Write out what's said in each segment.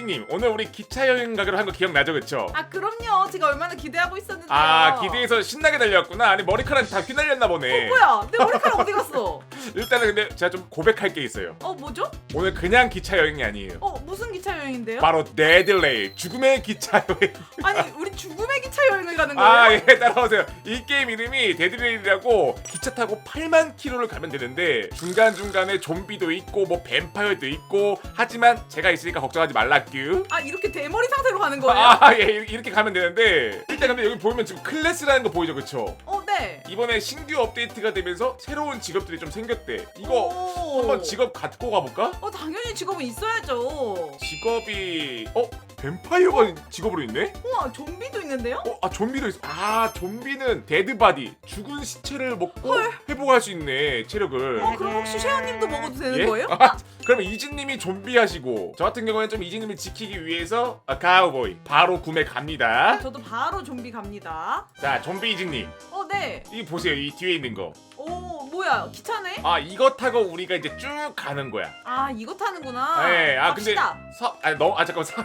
이지님 오늘 우리 기차 여행 가기로 한 거 기억나죠 그쵸? 아 그럼요. 제가 얼마나 기대하고 있었는데요. 아 기대해서 신나게 달려왔구나 아니 머리카락 다 휘날렸나 보네 뭐야? 내 머리카락 어디 갔어? 일단은 근데 제가 좀 고백할 게 있어요 어 뭐죠? 오늘 그냥 기차 여행이 아니에요 어 무슨 기차 여행인데요? 바로 데들레이 죽음의 기차 여행 아니 우리 죽음의 기차 여행을 가는 거예요? 아 예 따라오세요 이 게임 이름이 데들레이라고 기차 타고 8만 킬로를 가면 되는데 중간중간에 좀비도 있고 뭐 뱀파이어도 있고 하지만 제가 있으니까 걱정하지 말라 규아 이렇게 대머리 상태로 가는 거예요? 아, 예, 이렇게 가면 되는데 일단 근데 여기 보면 지금 클래스라는 거 보이죠, 그쵸? 어 네. 이번에 신규 업데이트가 되면서 새로운 직업들이 좀 생겼대. 이거 오. 한번 직업 갖고 가볼까? 어 당연히 직업은 있어야죠. 직업이 어 뱀파이어가 직업으로 있네? 우와 좀비도 있는데요? 어, 아 좀비도 있어. 아 좀비는 데드바디 죽은 시체를 먹고 헐. 회복할 수 있네 체력을. 어 그럼 혹시 쉐어님도 먹어도 되는 예? 거예요? 아, 그러면 이진님이 좀비 하시고 저 같은 경우에는 좀 이진님을 지키기 위해서 아, 가우보이 바로 구매 갑니다. 저도 바로 좀비 갑니다. 자 좀비 이진님 어 네. 이 보세요 이 뒤에 있는 거. 오 뭐야 기차네? 아 이거 타고 우리가 이제 쭉 가는 거야. 아 이거 타는구나. 네, 아 근데 갑시다. 사, 아니 너무 아 잠깐 사,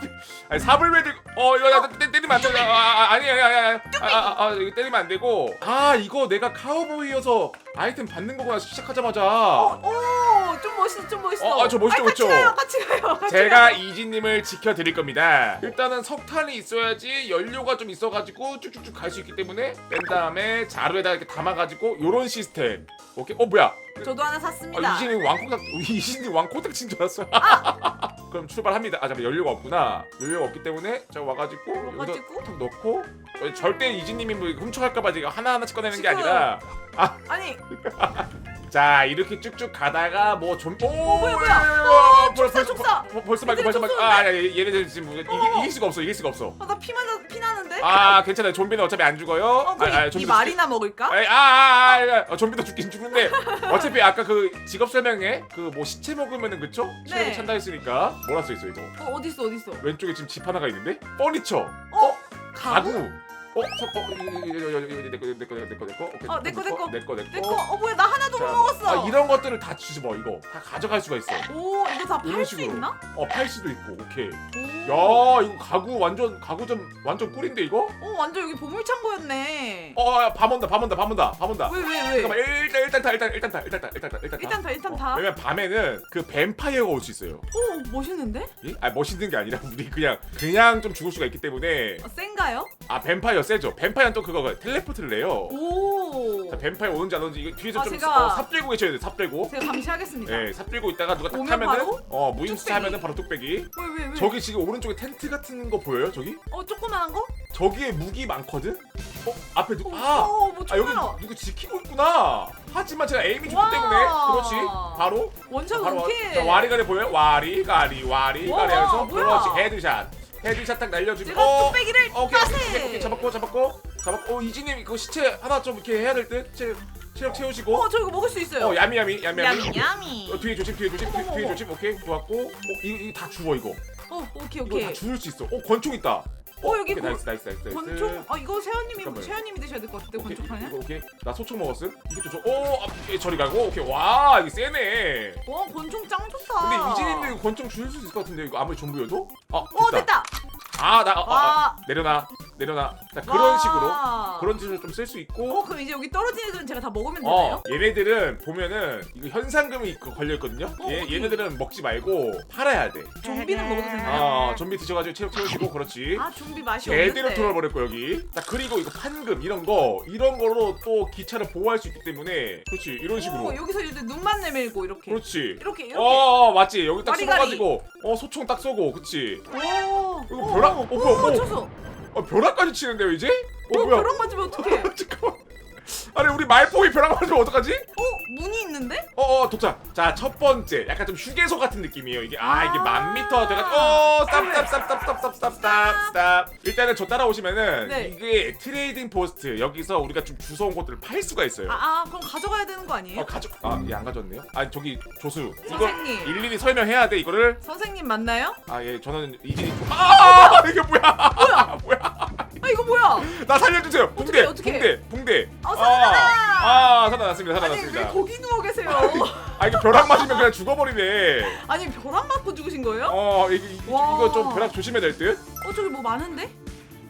아니 매들, 어 이거 나 때, 때리면 안 돼, 아, 아 아니 아니 아니 아니, 아, 아, 아 이거 때리면 안 되고, 아 이거 내가 카우보이여서 아이템 받는 거구나 시작하자마자. 오좀 멋있어 좀 멋있어. 어, 아, 저 멋있죠, 아니, 같이 멋있죠? 가요 같이 가요. 같이 제가 가요. 이지님을 지켜드릴 겁니다. 일단은 석탄이 있어야지 연료가 좀 있어가지고 쭉쭉쭉 갈 수 있기 때문에 뺀 다음에 자루에다 이렇게 담아가지고 요런 시스템. 오케이. 어 뭐야? 저도 하나 샀습니다. 아, 이진이 왕코닥 이진이 왕코닥 친줄 알았어. 그럼 출발합니다. 아 잠깐 연료가 없구나. 연료가 없기 때문에 제가 와가지고 여기다 와가지고? 탁 넣고 어, 절대 이진님이 뭐 훔쳐갈까봐 제가 하나 하나씩 꺼내는 게 지금. 아니라 아니 자 이렇게 쭉쭉 가다가 뭐 좀. 오 뭐야, 뭐야? 어, 벌- 촉사, 벌써 촉사. 벌- 벌써 말고 벌써 말고. 아 아니, 얘네들 지금 이기, 어. 이길 수가 없어 이길 수가 없어. 아, 나 피만 나- 피나는데? 아 괜찮아요. 좀비는 어차피 안 죽어요. 어 그럼 아, 이, 이 좀비도 말이나 먹을까? 죽- 아, 아, 아, 아, 아, 좀비도 죽긴 죽는데 어차피 아까 그 직업 설명에 그 뭐 시체 먹으면은 그쵸? 체력이 네. 찬다 했으니까 뭐라 써 있어 이거? 어 어디 있어 어디 있어? 왼쪽에 지금 집 하나가 있는데 퍼니처 어 가구 가구? 어? 저, 어, 내꺼 내꺼 내꺼 내꺼 어, 내꺼, 어 뭐야 나 하나도 자, 못 먹었어. 아 이런 것들을 다 뒤집어 이거 다 가져갈 수가 있어 오 이거 다 이런 팔수 식으로. 있나? 어팔 수도 있고 오케이 오. 야 이거 가구 완전 가구 좀 완전 꿀인데 이거? 어 완전 여기 보물창고였네. 어밤 온다 밤 온다 밤 온다 밤 온다 왜 왜 왜? 잠깐만 일단 일단 타 일단 일단 타 일단 타 일단 타 일단 타 일단 다 일단 어, 다. 왜냐면 밤에는 그 뱀파이어가 올 수 있어요 오 멋있는데? 예? 아 멋있는 게 아니라 우리 그냥 그냥 좀 죽을 수가 있기 때문에 어, 센가요? 아 뱀파이어 세죠 뱀파이어는 또 그거 텔레포트를 해요 오. 자, 뱀파이어 오는지 안 오는지 이거 뒤에서 아, 좀 제가- 어, 삽 들고 계셔야 돼. 삽 들고. 제가 감시하겠습니다. 예, 삽 들고 있다가 누가 딱 오면 하면은 바로? 어 무임수 뚝배기. 하면은 바로 뚝배기. 왜 왜 왜? 저기 지금 오른쪽에 텐트 같은 거 보여요? 저기? 어 조그만한 거? 저기에 무기 많거든. 어 앞에 누 어, 아. 어, 뭐 아 여기. 누구 지키고 있구나. 하지만 제가 에임이 좋기 와. 때문에 그렇지. 바로 원샷 바로 원킬. 자, 와리가리 보여요? 와리가리 와리가리 와, 하면서 뭐야. 그렇지 헤드샷. 헤드샷 딱 날려주면 제가 어. 뚝배기를 어, 오케이, 빠세. 오케이, 오케이, 잡았고, 잡았고, 잡았고. 어, 이진님 그 시체 하나 좀 이렇게 해야 될 듯. 체, 체력 채우시고. 어, 저 이거 먹을 수 있어요. 어, 야미 야미 야미 야미. 야미 야미. 어, 뒤에 조심, 뒤에 조심, 뒤에, 어머, 뒤에 어머. 조심. 오케이, 좋았고. 어, 이거, 이거 다 주워 이거. 어, 오케이 이거 오케이. 다 주울 수 있어. 어, 권총 있다. 어, 여기 오케이, 권- 나이스, 나이스, 나이스, 나이스. 권총? 아 이거 세연님이 잠깐만요. 세연님이 드셔야 될 것 같은데 오케이, 권총 하냐? 이거 오케이. 나 소총 먹었음. 이것도 줘. 오, 아, 예, 저리 가고. 오케이, 와, 이게 세네. 와 권총 짱 좋다. 근데 이진님도 이거 권총 줄수 있을 것 같은데 이거 아무리 전부여도? 아, 어 됐다. 아, 나, 아, 아, 아, 와. 내려놔, 내려놔. 자, 그런 와. 식으로, 그런 식으로 좀 쓸 수 있고. 어 그럼 이제 여기 떨어진 애들은 제가 다 먹으면 어, 되나요? 얘네들은 보면은 이거 현상금이 있고 걸려 있거든요. 어, 얘. 얘네들은 먹지 말고 팔아야 돼. 좀비는 먹어도 되나요? 어, 좀비 드셔가지고 체력 채우시고 그렇지. 아 좀비 맛이 제대로 없는데. 털어버렸고 여기. 자 그리고 이거 판금 이런 거 이런 거로 또 기차를 보호할 수 있기 때문에 그렇지 이런 식으로. 오, 여기서 이제 눈만 내밀고 이렇게. 그렇지. 이렇게 이렇게. 어, 어 맞지 여기 딱 와리가리. 쏘가지고 어 소총 딱 쏘고 그치. 오. 이거 오, 벼락- 오, 어, 뭐야, 오, 뭐. 쳤어. 어 벼락까지 치는데요 이제? 어 어, 뭐야? 벼락 맞으면 어떡해? 잠깐만. 아니 우리 말폭이 벼락 맞으면 어떡하지? 어 문이 있는데? 어어 도착 자첫 번째 약간 좀 휴게소 같은 느낌이에요 이게 아 이게 아. 만 미터 돼가지고 어 스탑 일단은 저 따라오시면은 네. 이게 트레이딩 포스트 여기서 우리가 좀 주워온 것들을 팔 수가 있어요 아, 아 그럼 가져가야 되는 거 아니에요? 어 가져 아얘 안 가져왔네요 아 저기 조수 이거 선생님. 일일이 설명해야 돼 이거를 선생님 맞나요? 아 예 저는 이진이 아 이게 뭐야 뭐야 뭐야 아? 나 살려주세요. 붕대, 어떡해? 붕대, 붕대. 어, 살아나! 아, 살아났습니다. 아니 왜 살아났습니다. 거기 누워 계세요? 아 이거 벼락 맞으면 그냥 죽어버리네. 아니 벼락 맞고 죽으신 거예요? 어 이거 이- 와. 이거 좀 벼락 조심해야 될 듯. 어 저기 뭐 많은데?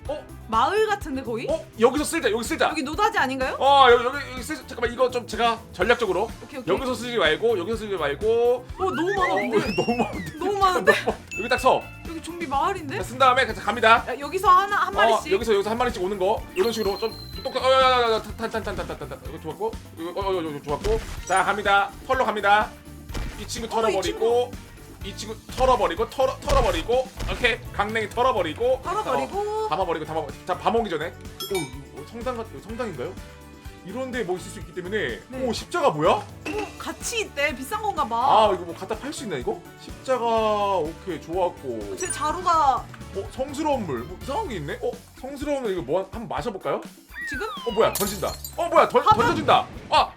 어? 마을 같은데 거의? 어 여기서 쓸자. 여기 쓸자. 여기 노다지 아닌가요? 어 여기 여기, 여기 쓰 잠깐만 이거 좀 제가 전략적으로 오케이 오케이. 여기서 쓰지 말고 여기서 쓰지 말고 어 너무 많아 어, 근데. 너무 많은데 너무 많은데? 여기 딱 서. 좀비 마을인데? 쓴 다음에 갑니다. 야, 여기서 하나 한 마리씩. 어, 여기서 여기서 한 마리씩 오는 거 이런 식으로 좀 똑똑 어야야야 탄탄탄탄탄탄 이거 좋았고 이거 어, 어, 어, 좋았고 자 갑니다 털로 갑니다 이 친구 어, 이 털어버리고 이 친구 털어버리고 털어 털어버리고 오케이 강냉이 털어버리고 털어버리고. 담아버리고 담아 자 밥 먹기 전에 오 성당 같 성당인가요? 이런 데 뭐 있을 수 있기 때문에 네. 오 십자가 뭐야? 어, 같이 있대. 비싼 건가 봐. 아 이거 뭐 갖다 팔 수 있나 이거? 십자가 오케이 좋았고 제 자루가 어 성스러운 물 뭐 이상한 게 있네? 어 성스러운 물 이거 뭐 한- 한번 마셔볼까요? 지금? 어 뭐야 던진다. 어 뭐야 던, 가방. 던져진다. 아,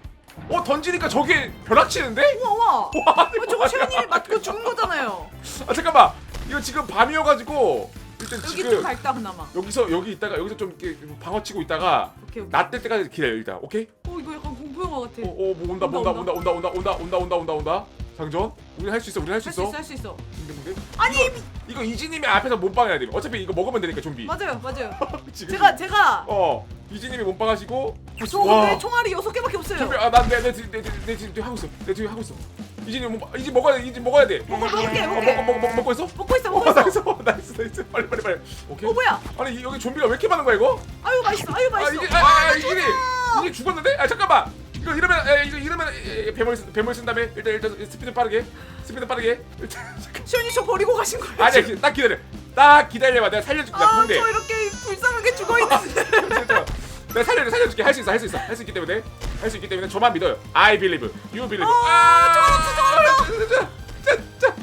어 던지니까 저게 벼락 치는데? 우와 우와. 와, 어, 저거 셰프님이 맞고 죽은 거잖아요. 아 잠깐만. 이거 지금 밤이어가지고 일단 여기 지금 좀 밝다 그나마. 여기서 여기 있다가 여기서 좀 이렇게 방어 치고 있다가 오케이 오케이. 낮뜰 때까지 기다려 일단. 오케이? 어 이거 약간 공포 영화 같아. 어, 어, 뭐 온다, 뭐 온다, 온다, 온다, 온다, 온다, 온다, 온다, 온다, 온다. 장전. 우리 할수 있어, 우리 할 수 할 수 있어. 있어 할 수 있어. 근데 근데 아니 이거 이지님이 앞에서 몸빵해야 돼. 어차피 이거 먹으면 되니까 좀비. 맞아요 맞아요. 지금 제가 제가 어 이지님이 몸빵하시고. 저 근데 총알이 여섯 개밖에 없어요. 좀비 아 난내내내내 뒤에 하고 있어. 내 뒤에 하고 있어. 이지님 몸 이지 먹어야 돼. 이지 먹어야 돼. 먹어, 먹을게, 어, 먹을게. 먹, 먹, 먹, 먹고 있어? 먹고 있어 어, 먹고 있어. 나이스, 나이스, 나이스, 빨리, 빨리, 빨리. 오케이. 어 뭐야? 아니 이- 여기 좀비가 왜 이렇게 많은 거야 이거? 아유 맛있어 아유 아 맛있어. 이게, 아, 아, 아 이게, 이게 죽었는데? 아 잠깐만. 이거 이러면, 아, 이거 이러면 에, 에, 괴물, 쓴- 다음에 일단 일단 스피드 빠르게, 스피드 빠르게. 일단 잠깐. 시원이 저 버리고 가신 거예요? 아니야, 기- 딱 기다려. 딱 기다려봐. 내가 살려줄게. 나 아, 붕대. 저 이렇게 불쌍하게 죽어 있는데. 잠깐만. 내가 살려, 살려줄게. 할 수 있어, 할 수 있어, 할 수 있기 때문에, 할 수 있기 때문에 저만 믿어요. I believe, you believe. 아, 저거 자, 자, 자.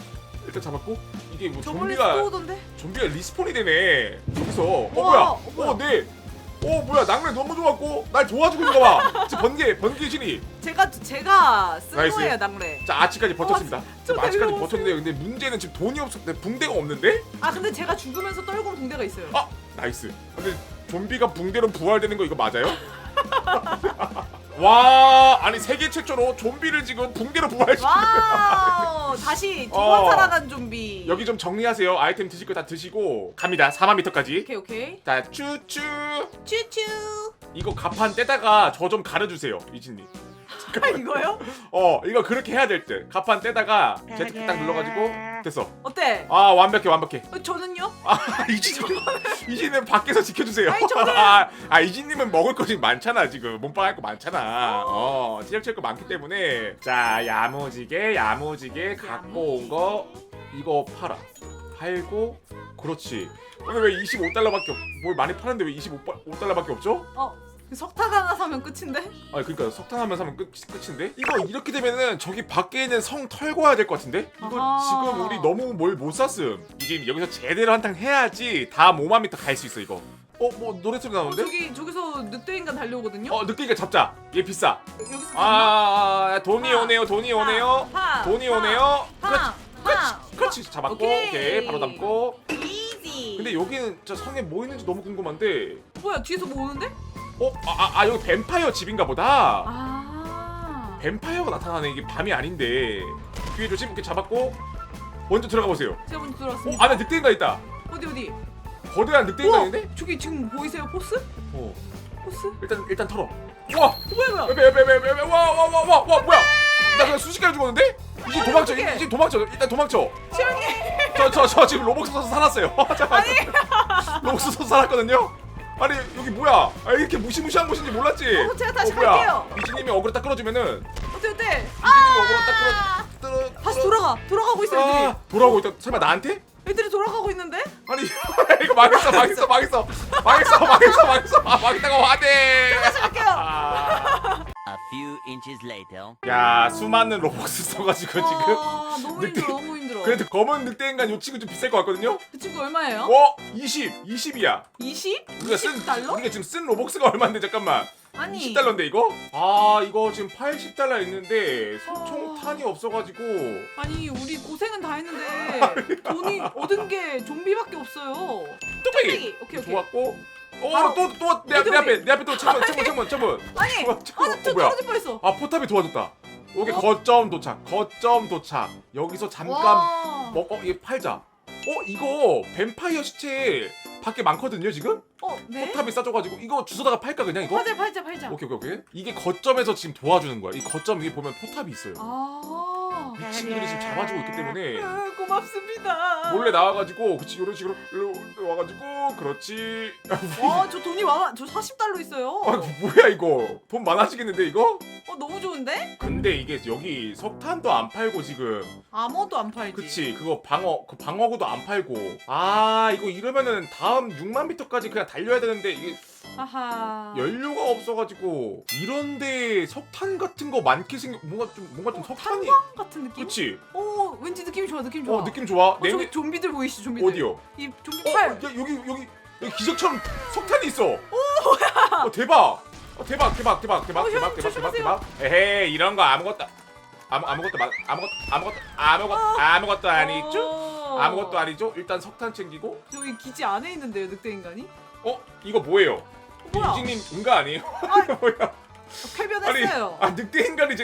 일단 잡았고 이게 뭐 저번에 좀비가 또 오던데? 좀비가 리스폰이 되네. 여기서 어 우와, 뭐야? 어, 뭐야? 어 네. 어 뭐야? 낭래 너무 좋았고 날 도와주고 있는 거 봐. 지금 번개 번개 신이. 제가 제가 쓴 나이스. 거예요 낭래. 자 아치까지 버텼습니다. 저 지금 아치까지 데리러 버텼는데 근데 문제는 지금 돈이 없어. 내 붕대가 없는데? 아 근데 제가 죽으면서 떨고 온 붕대가 있어요. 아 나이스. 근데 좀비가 붕대로 부활되는 거 이거 맞아요? 와 아니 세계 최초로 좀비를 지금 붕대로 부활시키는 와우 다시 두번 어. 살아난 좀비. 여기 좀 정리하세요. 아이템 드실 거 다 드시고 갑니다. 4만 미터까지. 오케이 오케이. 자 쭈쭈. 츄츄. 이거 가판 떼다가 저 좀 가려주세요 이진님. 아 이거요? 어 이거 그렇게 해야 될 듯. 가판 떼다가 제트키 딱 눌러가지고 됐어. 어때? 아 완벽해 완벽해. 어, 저는요? 아 이진님 이진님 밖에서 지켜주세요. 아니, 저는- 아, 아 이진님은 먹을 거 지금 많잖아 지금 몸빵 할 거 많잖아. 어 티적칠 거 많기 때문에 자 야무지게 야무지게 갖고 온 거 이거 팔아. 팔고 그렇지. 오늘 왜 25달러밖에 없? 뭘 많이 파는데 왜 25달러밖에 없죠? 어 석탄 하나 사면 끝인데? 아 그러니까 석탄 하면 사면 끝, 끝인데? 이거 이렇게 되면은 저기 밖에 있는 성 털고 와야 될 것 같은데? 이거 아하. 지금 우리 너무 뭘 못 샀음 이제 여기서 제대로 한탕 해야지 다 5만 미터 갈수 있어 이거 어 뭐 노래 소리 어, 나오는데? 저기 저기서 늑대 인간 달려오거든요. 어 느끼니까 잡자 얘 비싸 여기서 아, 아, 아, 돈이 하. 오네요 돈이 오네요 하, 돈이 하, 오네요 하, 그렇지 하. 그렇지 잡았고 오케이. 오케이 바로 담고 이지. 근데 여기는 진짜 성에 뭐 있는지 너무 궁금한데 뭐야 뒤에서 뭐 오는데? 어? 아, 아, 아 여기 뱀파이어 집인가 보다 아. 뱀파이어가 나타나네 이게 밤이 아닌데 뒤에 조심 이렇게 잡았고 먼저 들어가 보세요 제가 먼저 어 들어왔습니다. 안에 늑대인가 있다 어디 어디? 거대한 늑대인가인데? 우와, 저기 지금 보이세요 포스? 어 포스? 어, 일단 일단 털어 와 뭐야 뭐야? 옆에 옆에 옆에 옆에 와와와와 와 뭐야 나 그냥 순식간에 죽었는데? 이제 도망쳐 어떡해. 이제 도망쳐 일단 도망쳐 시원이. 저 저 저 지금 로벅스 써서 살았어요 잠깐만 로벅스 써서 살았거든요 아니 여기 뭐야 아 이렇게 무시무시한 곳인지 몰랐지 어, 제가 다시 뭐야. 갈게요. 이진님이 어그로 딱 끌어주면은 어때 어때? 이진님이 어그로 딱 끌어 끌어 다시 돌아가. 돌아가고 있어 애들이. 아, 돌아오고 있다 설마 나한테? 애들이 돌아가고 있는데? 아니 이거 망했어 망했어 망했어 망했어 망했어 망했어 아, 망했다고 화내 다시 갈게요. 아. A few inches later. 야 수많은 로벅스 써가지고 지금 아, 너무 힘들어 너무 힘들어. 그래도 검은 늑대 인간 요 친구 좀 비쌀 것 같거든요? 그 친구 얼마예요? 어? 20 20이야 20? 우리가 쓴 20달러? 우리가 지금 쓴 로벅스가 얼마인데 잠깐만 아니 20달러인데 이거? 아 이거 지금 80달러 있는데 어. 총탄이 없어가지고 아니 우리 고생은 다 했는데 돈이 얻은 게 좀비밖에 없어요. 뚝배기! 오케이 오케이. 좋았고 어또또내 어디, 내 앞에? 내 앞에 또 창문 창문 창문 창문 아니 아저 어, 뭐야? 떨어질 뻔했어 아 포탑이 도와줬다 오케이 어? 거점 도착 거점 도착. 여기서 잠깐 와. 먹 어 이거 팔자. 어 이거 뱀파이어 시체 밖에 많거든요 지금? 어 네? 포탑이 싸줘가지고 이거 주워다가 팔까 그냥 이거? 팔자 팔자 팔자. 오케이 오케이 오케이. 이게 거점에서 지금 도와주는 거야. 이 거점 위에 보면 포탑이 있어요. 아 이 친구들이 지금 잡아주고 있기 때문에 아, 고맙습니다. 몰래 나와가지고 그치 이런 식으로 일로 와가지고 그렇지. 와 저 돈이 많아 저 40달러 있어요. 아 뭐야 이거? 돈 많아지겠는데 이거? 어 너무 좋은데? 근데 이게 여기 석탄도 안 팔고 지금. 아무것도 안 팔지. 그치 그거 방어 그 방어구도 안 팔고. 아 이거 이러면은 다음 6만 미터까지 그냥 달려야 되는데 이게 아하. 연료가 없어가지고 이런데 석탄 같은 거 많게 생겨 뭔가 좀 뭔가 좀 석탄이 탄광 같은 느낌? 그치. 어 왠지 느낌이 좋아 느낌 좋아. 어 느낌 좋아. 어, 저기 좀비들 보이시죠 좀비들? 어디요? 이 좀비 어 팔. 야, 여기 여기 여기 기적처럼 석탄이 있어. 오 뭐야? 어 대박. 어 대박 대박 대박 대박 어, 대박 형, 대박 대박 조심하세요. 대박. 에헤이 이런 거 아무것도 아무 아무것도 마- 아무것도 아무것도 아무것도 아무것도 아니죠? 어. 아무것도 아니죠? 일단 석탄 챙기고. 저기 기지 안에 있는데요 늑대 인간이? 어 이거 뭐예요? 어, 뭐야? 이진님 응가 아니에요? 뭐야? 아니 쾌변했어요. 아 늑대 인간이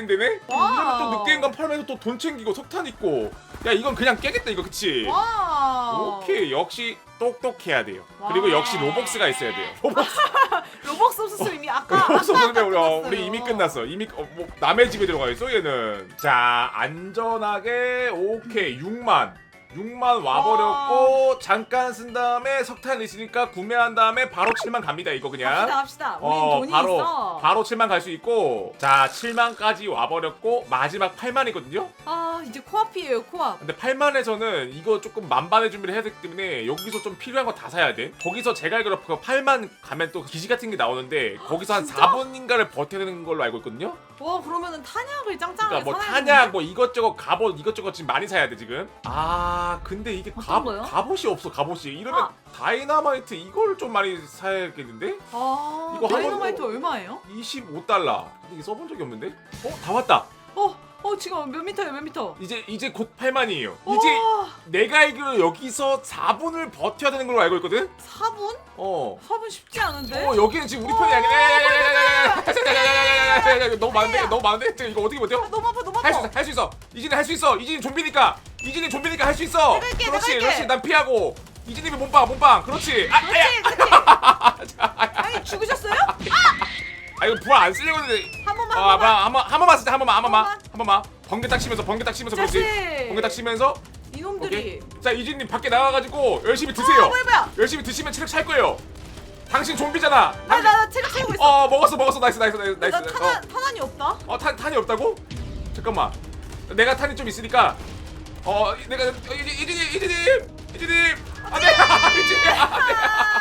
와우. 이러면 또 늑대 인간 팔면서 또 돈 챙기고 석탄 있고. 야 이건 그냥 깨겠다 이거. 그치? 와. 오케이. 역시 똑똑해야 돼요. 와. 그리고 역시 로벅스가 있어야 돼요. 로벅스. 로벅스 없었으면 이미 아까 로벅스 아까 없으면 우리, 어. 우리 이미 끝났어. 이미 어, 뭐 남의 집에 들어가 있어 얘는. 자 안전하게. 오케이. 6만 6만 와버렸고 잠깐 쓴 다음에 석탄 있으니까 구매한 다음에 바로 7만 갑니다 이거 그냥. 갑시다 갑시다. 우린 어 돈이 바로 있어. 바로 7만 갈 수 있고. 자 7만까지 와버렸고 마지막 8만이거든요? 아 이제 코앞이에요 코앞 근데 8만에서는 이거 조금 만반의 준비를 해야 되기 때문에 여기서 좀 필요한 거 다 사야 돼 거기서 제가 알기로 그 8만 가면 또 기지 같은 게 나오는데 거기서 한 진짜? 4분인가를 버텨야 되는 걸로 알고 있거든요 와 그러면은 탄약을 짱짱하게 그러니까 뭐 사놔야 탄약 되는데? 뭐 이것저것 갑옷 이것저것 지금 많이 사야 돼 지금 아 근데 이게 어떤 갑, 거요? 갑옷이 없어 갑옷이 이러면 아. 다이나마이트 이걸 좀 많이 사야겠는데 아 이거 한 다이너마이트 번- 얼마예요? 25달러 이게 써본 적이 없는데 어다 왔다 어, 어 지금 몇 미터예요 몇 미터? 이제 이제 곧 8만이에요 이제 와, 내가 알기로 여기서 4분을 버텨야 되는 걸로 알고 있거든 4분? 어 4분 쉽지 않은데? 어 여기는 지금 우리 편이 아니네 너무 많은데 너무 많은데 지금 이거 어떻게 아, 버텨 너무 아파 너무 아파 할 수 있어 할 수 있어 이진이 할 수 있어 이진이 좀비니까 이진이 좀비니까 할 수 있어 내가 할게, 그렇지 할게. 그렇지 난 피하고 이진님이 몸빵 몸빵 그렇지 아, 아야 그렇지 그렇지 아니 죽으셨어요? 아 이거 부활 안 쓰려고 했는데. 한 번만 아, 한 번만. 한번 한 번만 쓰자 한 번만 한 번만 한한 번만. 번개 딱 치면서 번개 딱 치면서 그렇지 자식! 번개 딱 치면서. 이놈들이. 자 이진님 밖에 나가가지고 열심히 드세요. 아 뭐야 뭐야. 열심히 드시면 체력 찰 거예요. 당신 좀비잖아. 당신- 나나 체력 채우고 있어. 어 먹었어 먹었어. 나이스 나이스 나이스 나 나이스. 탄환, 탄환이 없다? 어 탄, 탄이 없다고? 잠깐만. 내가 탄이 좀 있으니까. 어 내가 어, 이진님 이진님 이진님 안돼. 이진님 안돼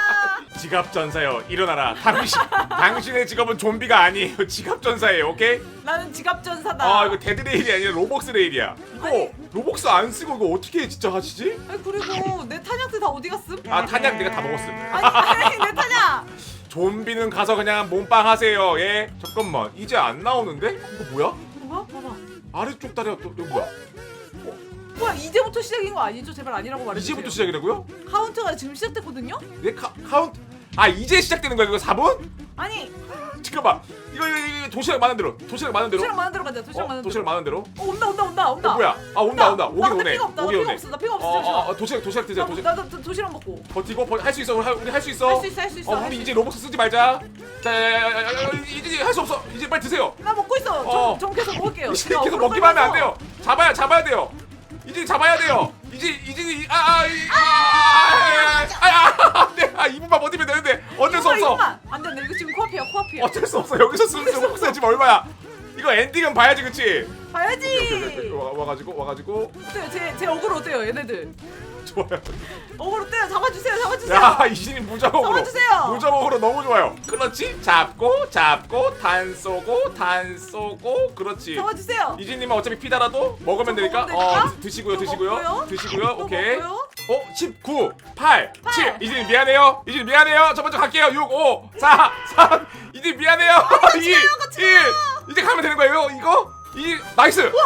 지갑 전사요 일어나라 당신 당신의 직업은 좀비가 아니에요 지갑 전사예요 오케이 나는 지갑 전사다 아 이거 데드레일이 아니라 로벅스 레일이야 이거. 로벅스 안 쓰고 이거 어떻게 진짜 하시지? 아니 그리고 내 탄약들 다 어디 갔음? 아 탄약 내가 다 먹었음 아니 아니 내 탄약 좀비는 가서 그냥 몸빵 하세요 예 잠깐만 이제 안 나오는데 이거 뭐야 뭐야? 봐봐 아래쪽 다리가 또 이거 뭐야 뭐야 이제부터 시작인 거 아니죠? 제발 아니라고 말해주세요 이제부터 시작이라고요? 카운트가 지금 시작됐거든요? 내 카, 카운트 아 이제 시작되는 거야 이거 4분? 아니 잠깐만 이거 이거, 이거 도시락 많은 대로 도시락 많은 대로 도시락 많은 대로 가자 도시락 어, 많은 대로 도시락 많은 대로 어 온다 온다 온다 온다 어 뭐야 아 온다 온다 오긴 나 오네 피가 없다 나 오긴 피가 오네 없어 나 피가 없어 어, 잠시만 어, 어, 도시락 도시락 드세요 도시락 나, 나, 나 도시락 먹고 버티고 할수 있어 우리 할- 우리 할 수 있어 할 수 있어 할 수 있어 어 할 우리 수 이제 있어. 로봇 쓰지 말자 자야야야야 이제 할 수 없어 이제 빨리 드세요 나 먹고 있어 어. 좀, 좀 계속 먹을게요 이제 제가 계속 어그로 먹기만 하면 안 끌면서. 돼요 잡아야 잡아야 돼요 이제 잡아야 돼요 이제 이제 아아아아아아아 이분만 버티면 되는데 어쩔 수 없어 이거만. 안 돼, 안 돼. 이거 지금 코앞이야, 코앞이야. 어쩔 수 없어 여기서 쓰는 로봇 지금 얼마야 이거 엔딩은 봐야지 그치 봐야지. 와, 와가지고 와가지고 어때요? 제, 제 어그로 어때요, 얘네들? 좋아요. 어그로 어때요? 잡아주세요, 잡아주세요. 야 이신이 무적으로 잡아주세요. 무적으로 너무 좋아요. 그렇지? 잡고 잡고 단 쏘고 단 쏘고 그렇지. 잡아주세요. 이진님은 어차피 피달아도 먹으면 좀 되니까? 먹으면 되니까? 어 드- 드시고요 또 드시고요. 먹고요? 드시고요 또 오케이. 먹고요? 어 19 8 7 팔. 이진님 미안해요. 이진님 미안해요. 저 먼저 갈게요. 6 5 4 3 이진님 미안해요. 2 1 이제 가면 되는 거예요 이거? 이 나이스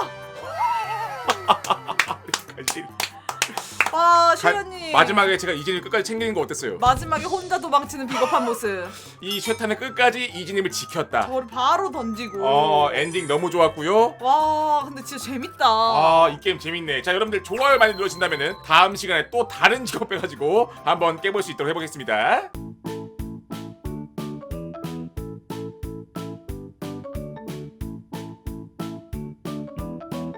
와 쉐타님 마지막에 제가 이진님 끝까지 챙기는 거 어땠어요? 마지막에 혼자 도망치는 비겁한 모습 이 쉐타는 끝까지 이진님을 지켰다. 저를 바로 던지고 어 엔딩 너무 좋았고요. 와 근데 진짜 재밌다 아 이 게임 재밌네. 자 여러분들 좋아요 많이 눌러주신다면은 다음 시간에 또 다른 직업 빼가지고 한번 깨볼 수 있도록 해보겠습니다.